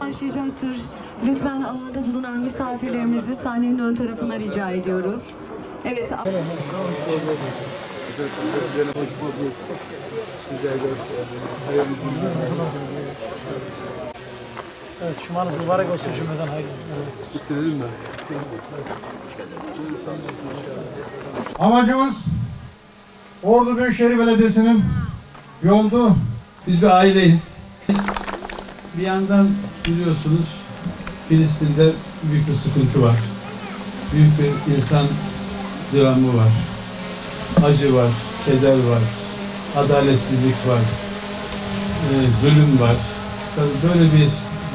başlayacaktır. Lütfen alanda bulunan misafirlerimizi sahnenin ön tarafına rica ediyoruz. Evet, Evet, Cumanız mübarek olsun cümleden hayırlı. Amacımız Ordu Büyükşehir Belediyesi'nin yoldu Biz bir aileyiz. Bir yandan biliyorsunuz Filistin'de büyük bir sıkıntı var. Büyük bir insan dramı var. Acı var, keder var, adaletsizlik var, e, zulüm var. Tabii böyle bir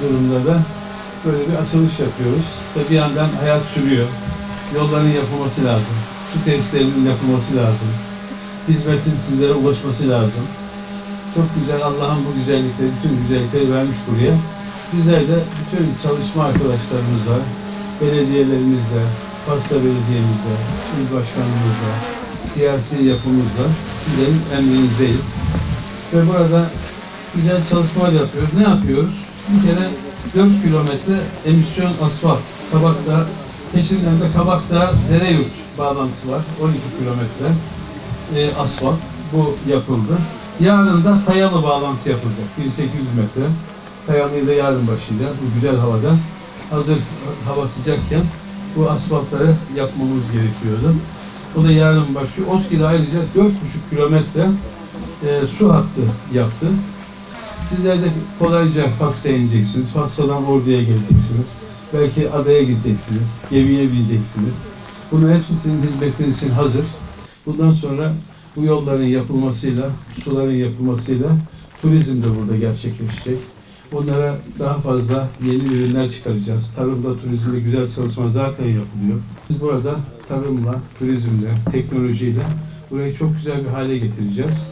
durumda da böyle bir açılış yapıyoruz. Tabii bir yandan hayat sürüyor. Yolların yapılması lazım. Su tesislerinin yapılması lazım. Hizmetin sizlere ulaşması lazım. Çok güzel Allah'ın bu güzellikleri, bütün güzellikleri vermiş buraya. Bizler de bütün çalışma arkadaşlarımızla, belediyelerimizle, Pasta Belediye'mizle, il başkanımızla, siyasi yapımızla sizlerin emrinizdeyiz. Ve burada güzel çalışmalar yapıyoruz. Ne yapıyoruz? Bir kere 4 kilometre emisyon asfalt. Kabakta, peşinden de Kabakta Dereyurt bağlantısı var. 12 kilometre e, asfalt. Bu yapıldı. Yarın da Kayalı bağlantısı yapılacak. 1800 metre. Kayalı'yı da yarın başlayacağız. Bu güzel havada. Hazır hava sıcakken bu asfaltları yapmamız gerekiyordu. O da yarın başlıyor. Oski'de ayrıca 4,5 kilometre e, su hattı yaptı. Sizler de kolayca Fas'ta ineceksiniz. Fas'tan Ordu'ya geleceksiniz. Belki adaya gideceksiniz. Gemiye bineceksiniz. Bunun hepsi sizin hizmetiniz için hazır. Bundan sonra bu yolların yapılmasıyla, suların yapılmasıyla turizm de burada gerçekleşecek. Onlara daha fazla yeni ürünler çıkaracağız. Tarımda, turizmde güzel çalışma zaten yapılıyor. Biz burada tarımla, turizmle, teknolojiyle burayı çok güzel bir hale getireceğiz.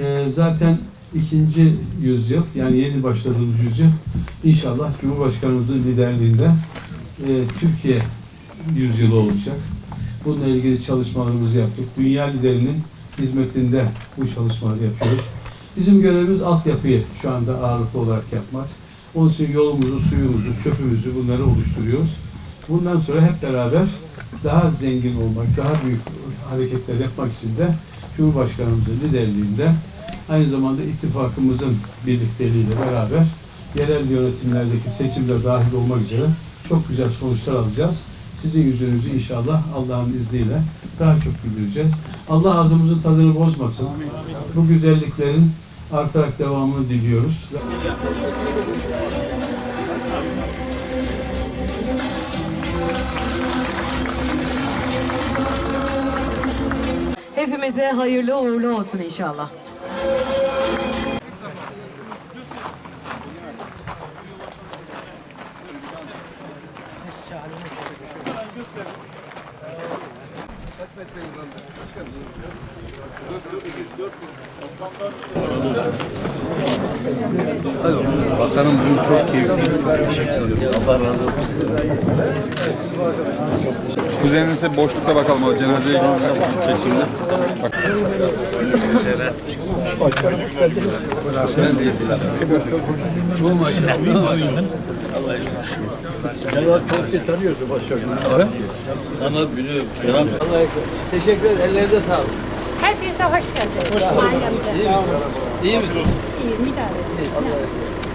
Ee, zaten ikinci yüzyıl, yani yeni başladığımız yüzyıl inşallah Cumhurbaşkanımızın liderliğinde e, Türkiye yüzyılı olacak. Bununla ilgili çalışmalarımızı yaptık. Dünya liderinin hizmetinde bu çalışmaları yapıyoruz. Bizim görevimiz altyapıyı şu anda ağırlıklı olarak yapmak. Onun için yolumuzu, suyumuzu, çöpümüzü bunları oluşturuyoruz. Bundan sonra hep beraber daha zengin olmak, daha büyük hareketler yapmak için de Cumhurbaşkanımızın liderliğinde aynı zamanda ittifakımızın birlikteliğiyle beraber yerel yönetimlerdeki seçimde dahil olmak üzere çok güzel sonuçlar alacağız. Sizin yüzünüzü inşallah Allah'ın izniyle daha çok güldüreceğiz. Allah ağzımızın tadını bozmasın. Bu güzelliklerin artarak devamını diliyoruz. hepimize hayırlı uğurlu olsun inşallah. Bakanım bugün çok keyifli. Teşekkür ederim. Allah razı olsun. Kuzeninize boşlukta bakalım. O cenazeye gidecek şimdi. Bak. Teşekkür ederim. Ellerinize sağlık. Hepinize hoş geldiniz. Bayramda. İyi misiniz? İyiyim, idare edin.